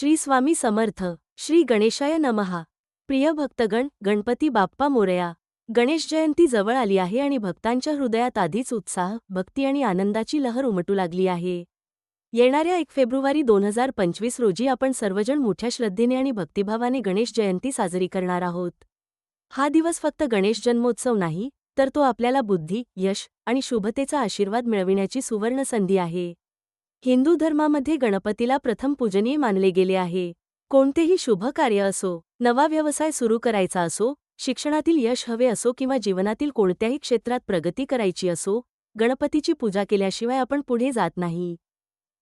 श्री स्वामी समर्थ श्री गणेशाय नमहा. प्रिय भक्तगण गणपती बाप्पा मोरया. गणेश जयंती जवळ आली आहे आणि भक्तांच्या हृदयात आधीच उत्साह भक्ती आणि आनंदाची लहर उमटू लागली आहे. येणाऱ्या एक फेब्रुवारी दोन हजार पंचवीस रोजी आपण सर्वजण मोठ्या श्रद्धेने आणि भक्तिभावाने गणेश जयंती साजरी करणार आहोत. हा दिवस फक्त गणेश जन्मोत्सव नाही तर तो आपल्याला बुद्धी यश आणि शुभतेचा आशीर्वाद मिळविण्याची सुवर्ण संधी आहे. हिंदू धर्मामध्ये गणपतीला प्रथम पूजनीय मानले गेले आहे. कोणतेही शुभ कार्य असो नवा व्यवसाय सुरू करायचा असो शिक्षणातील यश हवे असो किंवा जीवनातील कोणत्याही क्षेत्रात प्रगती करायची असो गणपतीची पूजा केल्याशिवाय आपण पुढे जात नाही.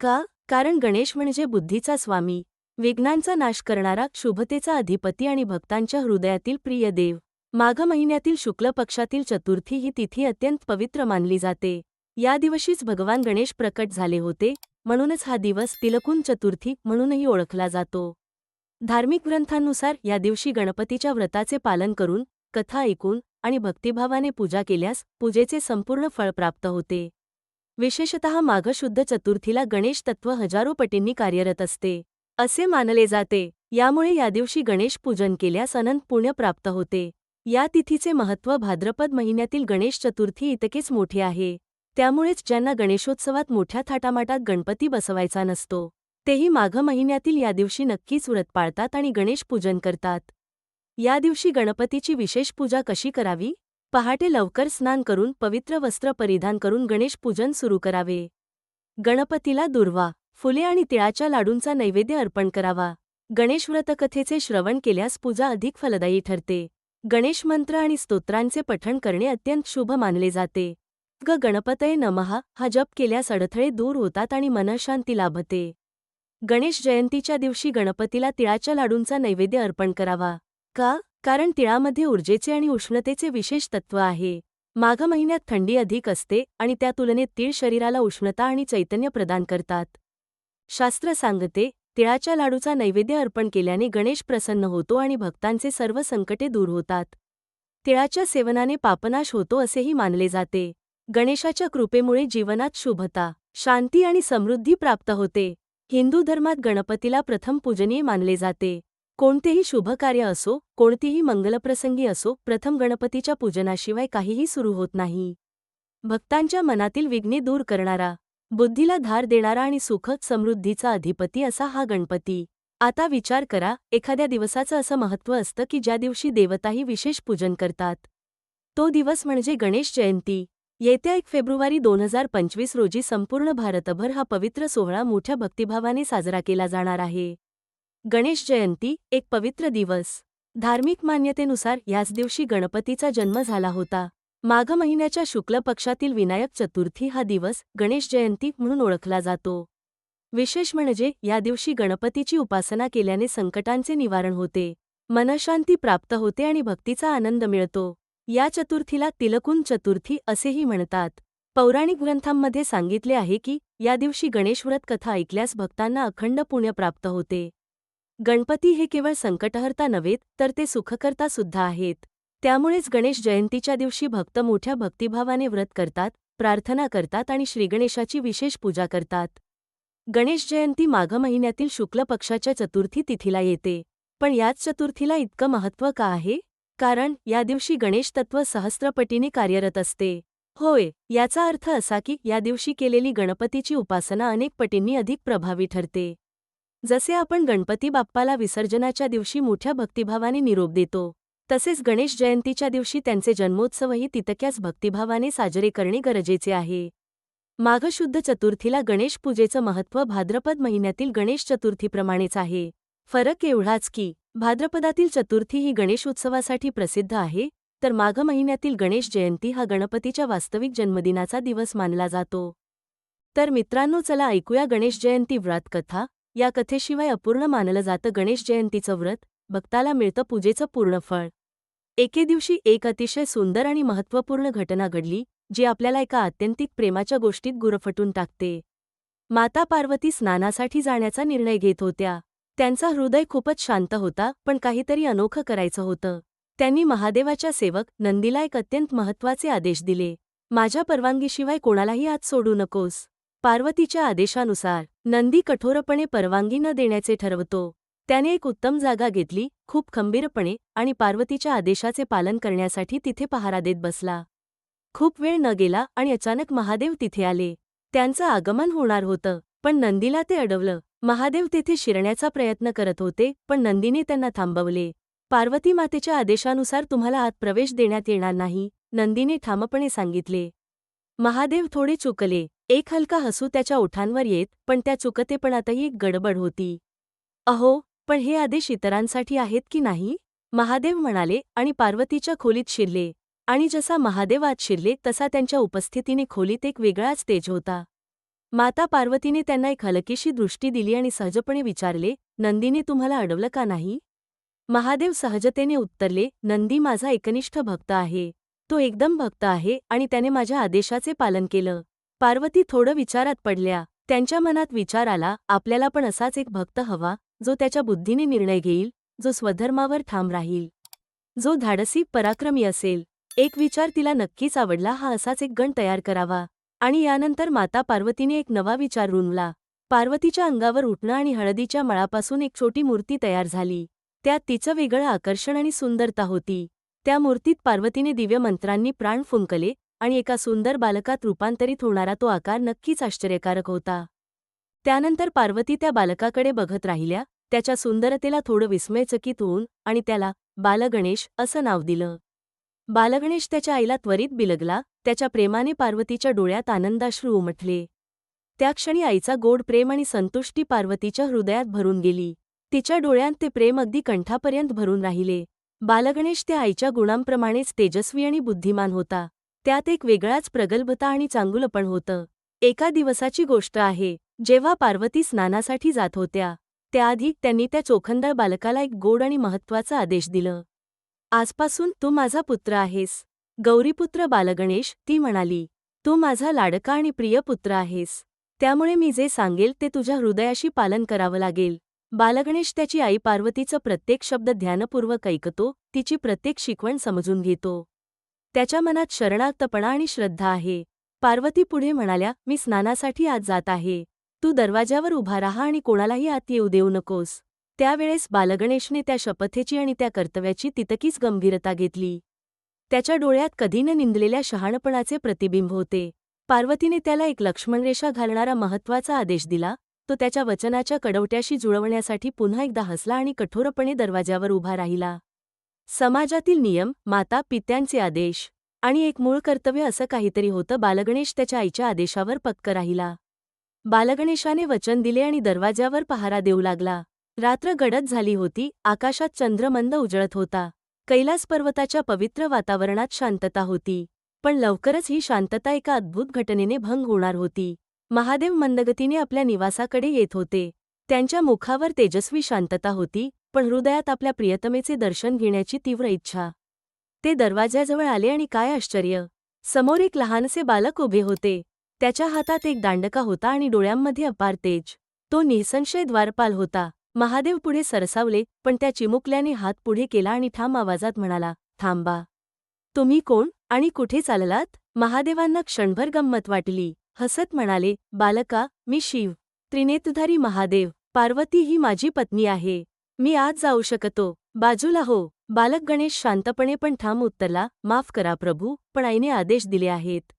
का? कारण गणेश म्हणजे बुद्धीचा स्वामी. विघ्नांचा नाश करणारा शुभतेचा अधिपती आणि भक्तांच्या हृदयातील प्रिय देव. माघ महिन्यातील शुक्ल पक्षातील चतुर्थी ही तिथी अत्यंत पवित्र मानली जाते. या दिवशीच भगवान गणेश प्रकट झाले होते म्हणूनच हा दिवस तिलकुन चतुर्थी म्हणूनही ओळखला जातो. धार्मिक ग्रंथांनुसार या दिवशी गणपतीच्या व्रताचे पालन करून कथा ऐकून आणि भक्तिभावाने पूजा केल्यास पूजेचे संपूर्ण फळ प्राप्त होते. विशेषतः माघशुद्ध चतुर्थीला गणेश तत्व हजारो पटींनी कार्यरत असते. असे मानले जाते यामुळे या दिवशी गणेश पूजन केल्यास अनंत पुण्य प्राप्त होते. या तिथीचे महत्त्व भाद्रपद महिन्यातील गणेश चतुर्थी इतकेच मोठे आहे. त्यामुळेच ज्यांना गणेशोत्सवात मोठ्या थाटामाटात गणपती बसवायचा नसतो तेही माघ महिन्यातील या दिवशी नक्कीच व्रत पाळतात आणि गणेश पूजन करतात. या दिवशी गणपतीची विशेष पूजा कशी करावी? पहाटे लवकर स्नान करून पवित्र वस्त्र परिधान करून गणेश पूजन सुरू करावे. गणपतीला दुर्वा फुले आणि तिळाच्या लाडूंचा नैवेद्य अर्पण करावा. गणेश व्रतकथेचे श्रवण केल्यास पूजा अधिक फलदायी ठरते. गणेश मंत्र आणि स्तोत्रांचे पठण करणे अत्यंत शुभ मानले जाते. ग गणपतये नमहा हा जप केल्यास अडथळे दूर होतात आणि मनशांती लाभते. गणेश जयंतीच्या दिवशी गणपतीला तिळाच्या लाडूंचा नैवेद्य अर्पण करावा. का? कारण तिळामध्ये ऊर्जेचे आणि उष्णतेचे विशेष तत्व आहे. माघ महिन्यात थंडी अधिक असते आणि त्या तुलनेत तीळ शरीराला उष्णता आणि चैतन्य प्रदान करतात. शास्त्र सांगते तिळाच्या लाडूचा नैवेद्य अर्पण केल्याने गणेश प्रसन्न होतो आणि भक्तांचे सर्व संकटे दूर होतात. तिळाच्या सेवनाने पापनाश होतो असेही मानले जाते. गणेशाच्या कृपेमुळे जीवनात शुभता शांती आणि समृद्धी प्राप्त होते. हिंदू धर्मात गणपतीला प्रथम पूजनीय मानले जाते. कोणतेही शुभकार्य असो कोणतीही मंगलप्रसंगी असो प्रथम गणपतीच्या पूजनाशिवाय काहीही सुरू होत नाही. भक्तांच्या मनातील विघ्ने दूर करणारा बुद्धीला धार देणारा आणि सुख समृद्धीचा अधिपती असा हा गणपती. आता विचार करा एखाद्या दिवसाचं असं महत्त्व असतं की ज्या दिवशी देवताही विशेष पूजन करतात. तो दिवस म्हणजे गणेश जयंती. येत्या एक फेब्रुवारी दोन हजार पंचवीस रोजी संपूर्ण भारतभर हा पवित्र सोहळा मोठ्या भक्तिभावाने साजरा केला जाणार आहे. गणेश जयंती एक पवित्र दिवस. धार्मिक मान्यतेनुसार याच दिवशी गणपतीचा जन्म झाला होता. माघ महिन्याच्या शुक्ल पक्षातील विनायक चतुर्थी हा दिवस गणेश जयंती म्हणून ओळखला जातो. विशेष म्हणजे या दिवशी गणपतीची उपासना केल्याने संकटांचे निवारण होते. मनशांती प्राप्त होते आणि भक्तीचा आनंद मिळतो. या चतुर्थीला तिलकुन चतुर्थी असेही म्हणतात. पौराणिक ग्रंथांमध्ये सांगितले आहे की या दिवशी गणेशव्रत कथा ऐकल्यास भक्तांना अखंड पुण्य प्राप्त होते. गणपती हे केवळ संकटहर्ता नव्हेत तर ते सुखकर्ता सुद्धा आहेत. त्यामुळेच गणेश जयंतीच्या दिवशी भक्त मोठ्या भक्तिभावाने व्रत करतात प्रार्थना करतात आणि श्रीगणेशाची विशेष पूजा करतात. गणेश जयंती माघ महिन्यातील शुक्ल पक्षाच्या चतुर्थी तिथीला येते. पण याच चतुर्थीला इतकं महत्त्व का आहे? कारण या दिवशी गणेश तत्व सहस्त्रपटीने कार्यरत असते. होय याचा अर्थ असा की या दिवशी केलेली गणपतीची उपासना अनेक पटींनी अधिक प्रभावी ठरते. जसे आपण गणपती बाप्पाला विसर्जनाच्या दिवशी मोठ्या भक्तिभावाने निरोप देतो तसेच गणेश जयंतीच्या दिवशी त्यांचे जन्मोत्सवही तितक्याच भक्तिभावाने साजरे करणे गरजेचे आहे. माघशुद्ध चतुर्थीला गणेश पूजेचं महत्त्व भाद्रपद महिन्यातील गणेश चतुर्थीप्रमाणेच आहे. फरक एवढाच की भाद्रपदातील चतुर्थी ही गणेशोत्सवासाठी प्रसिद्ध आहे तर माघ महिन्यातील गणेश जयंती हा गणपतीच्या वास्तविक जन्मदिनाचा दिवस मानला जातो. तर मित्रांनो चला ऐकूया गणेश जयंती व्रत कथा. या कथेशिवाय अपूर्ण मानलं जातं गणेश जयंतीचं व्रत. भक्ताला मिळतं पूजेचं पूर्ण फळ. एके दिवशी एक अतिशय सुंदर आणि महत्त्वपूर्ण घटना घडली जी आपल्याला एका आत्यंतिक प्रेमाच्या गोष्टीत गुरफटून टाकते. माता पार्वती स्नानासाठी जाण्याचा निर्णय घेत होत्या. त्यांचा हृदय खूपच शांत होता पण काहीतरी अनोखं करायचं होतं. त्यांनी महादेवाच्या सेवक नंदीला एक अत्यंत महत्त्वाचे आदेश दिले. माझ्या परवानगीशिवाय कोणालाही आत सोडू नकोस. पार्वतीच्या आदेशानुसार नंदी कठोरपणे परवानगी न देण्याचे ठरवतो. त्याने एक उत्तम जागा घेतली खूप खंबीरपणे आणि पार्वतीच्या आदेशाचे पालन करण्यासाठी तिथे पहारा देत बसला. खूप वेळ न गेला आणि अचानक महादेव तिथे आले. त्यांचं आगमन होणार होतं पण नंदीला ते अडवलं. महादेव तेथे शिरण्याचा प्रयत्न करत होते पण नंदीने त्यांना थांबवले. पार्वती मातेच्या आदेशानुसार तुम्हाला आत प्रवेश देण्यात येणार नाही नंदीने ठामपणे सांगितले. महादेव थोडे चुकले. एक हलका हसू त्याच्या ओठांवर येत पण त्या चुकतेपणातही एक गडबड होती. अहो पण हे आदेश इतरांसाठी आहेत की नाही? महादेव म्हणाले आणि पार्वतीच्या खोलीत शिरले. आणि जसा महादेव आत शिरले तसा त्यांच्या उपस्थितीने खोलीत एक वेगळाच तेज होता. माता पार्वतीने त्यांना एक हलकीशी दृष्टी दिली आणि सहजपणे विचारले नंदीने तुम्हाला अडवलं का नाही? महादेव सहजतेने उत्तरले नंदी माझा एकनिष्ठ भक्त आहे. तो एकदम भक्त आहे आणि त्याने माझ्या आदेशाचे पालन केलं. पार्वती थोडं विचारात पडल्या. त्यांच्या मनात विचार आला आपल्याला पण असाच एक भक्त हवा जो त्याच्या बुद्धीने निर्णय घेईल जो स्वधर्मावर ठाम राहील जो धाडसी पराक्रमी असेल. एक विचार तिला नक्कीच आवडला हा असाच एक गण तयार करावा. आणि यानंतर माता पार्वतीने एक नवा विचार रुंदला. पार्वतीच्या अंगावर उठणं आणि हळदीच्या मळापासून एक छोटी मूर्ती तयार झाली. त्यात तिचं वेगळं आकर्षण आणि सुंदरता होती. त्या मूर्तीत पार्वतीने दिव्य मंत्रांनी प्राण फुंकले आणि एका सुंदर बालकात रूपांतरित होणारा तो आकार नक्कीच आश्चर्यकारक होता. त्यानंतर पार्वती त्या बालकाकडे बघत राहिल्या त्याच्या सुंदरतेला थोडं विस्मयचकित होऊन आणि त्याला बालगणेश असं नाव दिलं. बालगणेश त्याच्या आईला त्वरित बिलगला त्याच्या प्रेमाने पार्वतीच्या डोळ्यात आनंदाश्रू उमटले. त्या क्षणी आईचा गोड प्रेम आणि संतुष्टी पार्वतीच्या हृदयात भरून गेली. तिच्या डोळ्यांत ते प्रेम अगदी कंठापर्यंत भरून राहिले. बालगणेश त्या आईच्या गुणांप्रमाणेच तेजस्वी आणि बुद्धिमान होता. त्यात एक वेगळाच प्रगल्भता आणि चांगुलपण होतं. एका दिवसाची गोष्ट आहे जेव्हा पार्वती स्नानासाठी जात होत्या त्याआधी त्यांनी त्या चोखंदळ बालकाला एक गोड आणि महत्त्वाचा आदेश दिलं. आजपासून तू माझा पुत्र आहेस. गौरीपुत्र बालगणेश ती म्हणाली तू माझा लाडका आणि प्रिय पुत्र आहेस. त्यामुळे मी जे सांगेल ते तुझ्या हृदयाशी पालन करावं लागेल बालगणेश त्याची आई पार्वतीचं प्रत्येक शब्द ध्यानपूर्वक ऐकतो तिची प्रत्येक शिकवण समजून घेतो. त्याच्या मनात शरणार्थपणा आणि श्रद्धा आहे. पार्वती पुढे म्हणाल्या मी स्नानासाठी आज जात आहे. तू दरवाज्यावर उभा राहा आणि कोणालाही आत येऊ देऊ नकोस. त्यावेळेस बालगणेशने त्या शपथेची आणि त्या कर्तव्याची तितकीच गंभीरता घेतली. त्याच्या डोळ्यात कधी न निंदलेल्या शहाणपणाचे प्रतिबिंब होते. पार्वतीने त्याला एक लक्ष्मणरेषा घालणारा महत्त्वाचा आदेश दिला. तो त्याच्या वचनाच्या कडवट्याशी जुळवण्यासाठी पुन्हा एकदा हसला आणि कठोरपणे दरवाज्यावर उभा राहिला. समाजातील नियम माता पित्यांचे आदेश आणि एक मूळ कर्तव्य असं काहीतरी होतं बालगणेश त्याच्या आईच्या आदेशावर पक्क राहिला. बालगणेशाने वचन दिले आणि दरवाज्यावर पहारा देऊ लागला. रात्र गडद झाली होती आकाशात चंद्रमंद उजळत होता. कैलास पर्वताच्या पवित्र वातावरणात शांतता होती. पण लवकरच ही शांतता एका अद्भुत घटनेने भंग होणार होती. महादेव मंदगतीने आपल्या निवासाकडे येत होते. त्यांच्या मुखावर तेजस्वी शांतता होती पण हृदयात आपल्या प्रियतमेचे दर्शन घेण्याची तीव्र इच्छा. ते दरवाज्याजवळ आले आणि काय आश्चर्य! समोर एक लहानसे बालक उभे होते. त्याच्या हातात एक दांडका होता आणि डोळ्यांमध्ये अपार तेज. तो निसंशय द्वारपाल होता. महादेव पुढे सरसावले पण त्या चिमुकल्याने हात पुढे केला आणि ठाम आवाजात म्हणाला थांबा. तुम्ही कोण आणि कुठे चाललात महादेवांना क्षणभर गंमत वाटली. हसत म्हणाले बालका मी शिव. त्रिनेतधारी महादेव. पार्वती ही माझी पत्नी आहे. मी आज जाऊ शकतो. बाजूला हो बालक गणेश शांतपणे पण ठाम उत्तरला माफ करा प्रभू पण आईने आदेश दिले आहेत.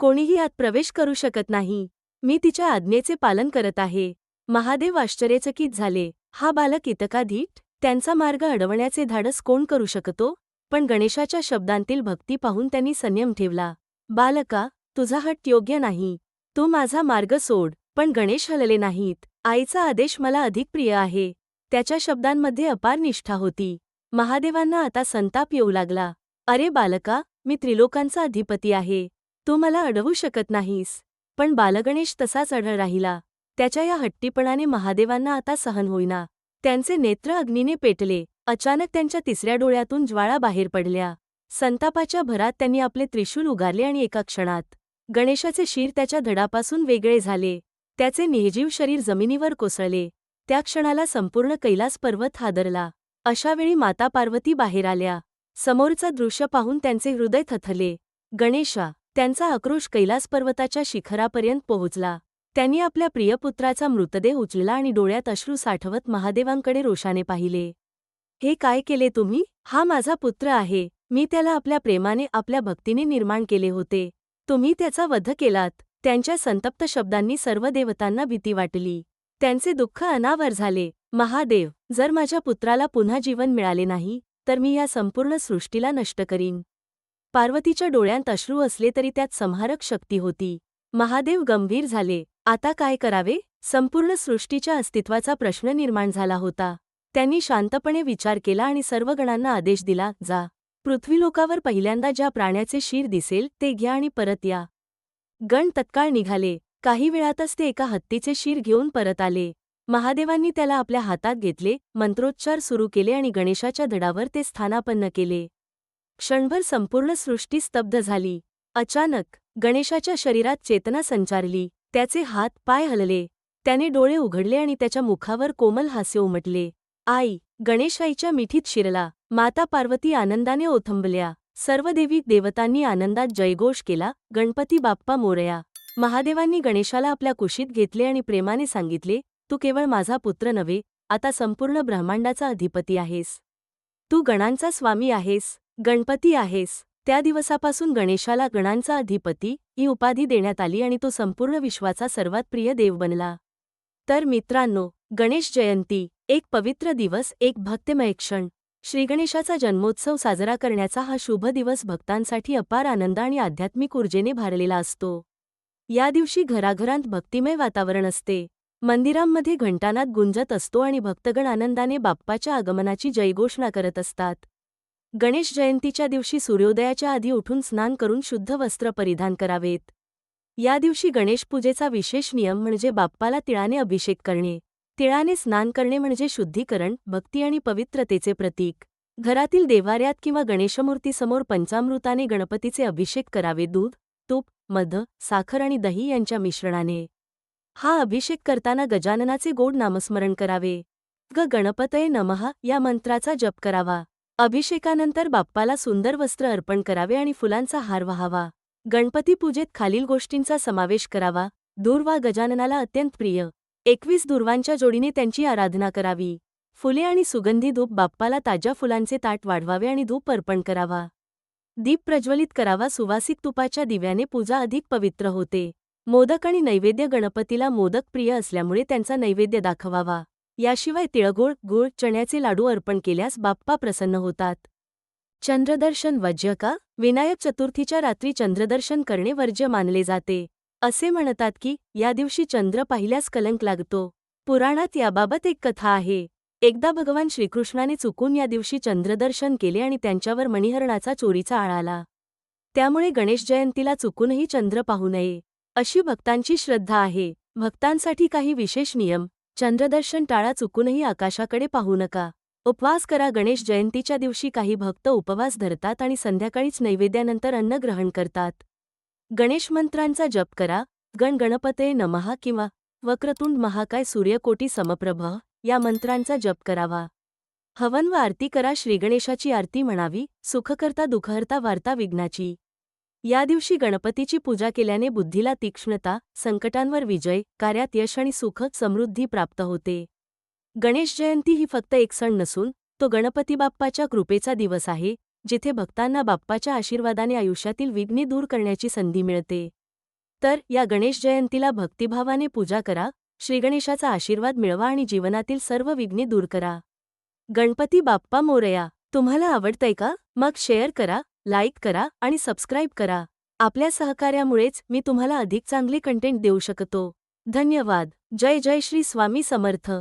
कोणीही आत प्रवेश करू शकत नाही. मी तिच्या आज्ञेचे पालन करत आहे. महादेव आश्चर्यचकित झाले. हा बालक इतकाधीट त्यांचा मार्ग अडवण्याचे धाडस कोण करू शकतो? पण गणेशाच्या शब्दांतील भक्ती पाहून त्यांनी संयम ठेवला. बालका तुझा हट योग्य नाही. तू माझा मार्ग सोड पण गणेश हलले नाहीत. आईचा आदेश मला अधिक प्रिय आहे. त्याच्या शब्दांमध्ये अपार निष्ठा होती. महादेवांना आता संताप येऊ लागला. अरे बालका मी त्रिलोकांचा अधिपती आहे. तू मला अडवू शकत नाहीस. पण बालगणेश तसाच अढळ राहिला. त्याच्या या हट्टीपणाने महादेवांना आता सहन होईना. त्यांचे नेत्र अग्नीने पेटले. अचानक त्यांच्या तिसऱ्या डोळ्यातून ज्वाळा बाहेर पडल्या. संतापाच्या भरात त्यांनी आपले त्रिशूल उगारले आणि एका क्षणात गणेशाचे शिर त्याच्या धडापासून वेगळे झाले. त्याचे निहजीव शरीर जमिनीवर कोसळले. त्या क्षणाला संपूर्ण कैलास पर्वत हादरला. अशावेळी माता पार्वती बाहेर आल्या. समोरचं दृश्य पाहून त्यांचे हृदय थथले. गणेशा त्यांचा आक्रोश कैलास पर्वताच्या शिखरापर्यंत पोहोचला. त्यांनी आपल्या प्रियपुत्राचा मृतदेह उचलला आणि डोळ्यात अश्रू साठवत महादेवांकडे रोषाने पाहिले. हे काय केले तुम्ही? हा माझा पुत्र आहे. मी त्याला आपल्या प्रेमाने आपल्या भक्तीने निर्माण केले होते. तुम्ही त्याचा वध केलात. त्यांच्या संतप्त शब्दांनी सर्व देवतांना भीती वाटली. त्यांचे दुःख अनावर झाले. महादेव जर माझ्या पुत्राला पुन्हा जीवन मिळाले नाही तर मी या संपूर्ण सृष्टीला नष्ट करीन. पार्वतीच्या डोळ्यांत अश्रू असले तरी त्यात संहारक शक्ती होती. महादेव गंभीर झाले. आता काय करावे? संपूर्ण सृष्टीच्या अस्तित्वाचा प्रश्न निर्माण झाला होता. त्यांनी शांतपणे विचार केला आणि सर्व गणांना आदेश दिला जा. पृथ्वीलोकावर पहिल्यांदा ज्या प्राण्याचे शीर दिसेल ते घ्या आणि परत या. गण तत्काळ निघाले. काही वेळातच ते एका हत्तीचे शीर घेऊन परत आले. महादेवांनी त्याला आपल्या हातात घेतले मंत्रोच्चार सुरू केले आणि गणेशाच्या धडावर ते स्थानापन्न केले. क्षणभर संपूर्ण सृष्टी स्तब्ध झाली. अचानक गणेशाच्या शरीरात चेतना संचारली. त्याचे हात पाय हलले. त्याने डोळे उघडले आणि त्याच्या मुखावर कोमल हास्य उमटले. आई गणेशाईच्या मिठीत शिरला. माता पार्वती आनंदाने ओथंबल्या. सर्व देवी देवतांनी आनंदात जयघोष केला. गणपती बाप्पा मोरया. महादेवांनी गणेशाला आपल्या कुशीत घेतले आणि प्रेमाने सांगितले तू केवळ माझा पुत्र नव्हे आता संपूर्ण ब्रह्मांडाचा अधिपती आहेस. तू गणांचा स्वामी आहेस गणपती आहेस. त्या दिवसापासून गणेशाला गणांचा अधिपती ही उपाधी देण्यात आली आणि तो संपूर्ण विश्वाचा सर्वात प्रिय देव बनला. तर मित्रांनो गणेश जयंती एक पवित्र दिवस एक भक्तिमय क्षण. श्रीगणेशाचा जन्मोत्सव साजरा करण्याचा हा शुभ दिवस भक्तांसाठी अपार आनंद आणि आध्यात्मिक ऊर्जेने भारलेला असतो. या दिवशी घराघरांत भक्तिमय वातावरण असते. मंदिरांमध्ये घंटानात गुंजत असतो आणि भक्तगण आनंदाने बाप्पाच्या आगमनाची जयघोषणा करत असतात. गणेश जयंतीच्या दिवशी सूर्योदयाच्या आधी उठून स्नान करून शुद्ध वस्त्र परिधान करावेत. या दिवशी गणेशपूजेचा विशेष नियम म्हणजे बाप्पाला तिळाने अभिषेक करणे. तिळाने स्नान करणे म्हणजे शुद्धीकरण भक्ती आणि पवित्रतेचे प्रतीक. घरातील देवाऱ्यात किंवा गणेशमूर्तीसमोर पंचामृताने गणपतीचे अभिषेक करावे दूध तूप मध साखर आणि दही यांच्या मिश्रणाने. हा अभिषेक करताना गजाननाचे गोड नामस्मरण करावे. ग गणपतये नमः या मंत्राचा जप करावा. अभिषेकानंतर बाप्पाला सुंदर वस्त्र अर्पण करावे आणि फुलांचा हार व्हावा. गणपती पूजेत खालील गोष्टींचा समावेश करावा. दूर्वा गजाननाला अत्यंत प्रिय. एकवीस दुर्वांच्या जोडीने त्यांची आराधना करावी. फुले आणि सुगंधी धूप बाप्पाला ताज्या फुलांचे ताट वाढवावे आणि धूप अर्पण करावा. दीप प्रज्वलित करावा. सुवासिक तुपाच्या दिव्याने पूजा अधिक पवित्र होते. मोदक आणि नैवेद्य गणपतीला मोदक प्रिय असल्यामुळे त्यांचा नैवेद्य दाखवावा. याशिवाय तिळगुळ गुळ चण्याचे लाडू अर्पण केल्यास बाप्पा प्रसन्न होतात. चंद्रदर्शन वज्य का? विनायक चतुर्थीच्या रात्री चंद्रदर्शन करणे वर्ज्य मानले जाते. असे म्हणतात की या दिवशी चंद्र पाहिल्यास कलंक लागतो. पुराणात याबाबत एक कथा आहे. एकदा भगवान श्रीकृष्णाने चुकून या दिवशी चंद्रदर्शन केले आणि त्यांच्यावर मणिहरणाचा चोरीचा आळ आला. त्यामुळे गणेश जयंतीला चुकूनही चंद्र पाहू नये. अशी भक्तांची श्रद्धा आहे. भक्तांसाठी काही विशेष नियम चंद्रदर्शन टाळा चुकूनही आकाशाकडे पाहू नका. उपवास करा गणेश जयंतीच्या दिवशी काही भक्त उपवास धरतात आणि संध्याकाळीच नैवेद्यानंतर अन्न ग्रहण करतात. गणेश मंत्रांचा जप करा. गण गणपते नमहा किंवा वक्रतुंड महाकाय सूर्यकोटी समप्रभ या मंत्रांचा जप करावा. हवन व आरती करा. श्रीगणेशाची आरती म्हणावी. सुखकर्ता दुखहर्ता वार्ता विघ्नाची या दिवशी गणपतीची पूजा केल्याने बुद्धीला तीक्ष्णता संकटांवर विजय कार्यात यश आणि सुख समृद्धी प्राप्त होते. गणेश जयंती ही फक्त एक सण नसून तो गणपती बाप्पाच्या कृपेचा दिवस आहे जिथे भक्तांना बाप्पाच्या आशीर्वादाने आयुष्यातील विघ्ने दूर करण्याची संधी मिळते. तर या गणेश जयंतीला भक्तिभावाने पूजा करा श्रीगणेशाचा आशीर्वाद मिळवा आणि जीवनातील सर्व विघ्ने दूर करा. गणपती बाप्पा मोरया तुम्हाला आवडतंय का? मग शेअर करा लाईक करा आणि सबस्क्राईब करा. आपल्या सहकार्यामुळेच मी तुम्हाला अधिक चांगले कंटेंट देऊ शकतो. धन्यवाद. जय जय श्री स्वामी समर्थ.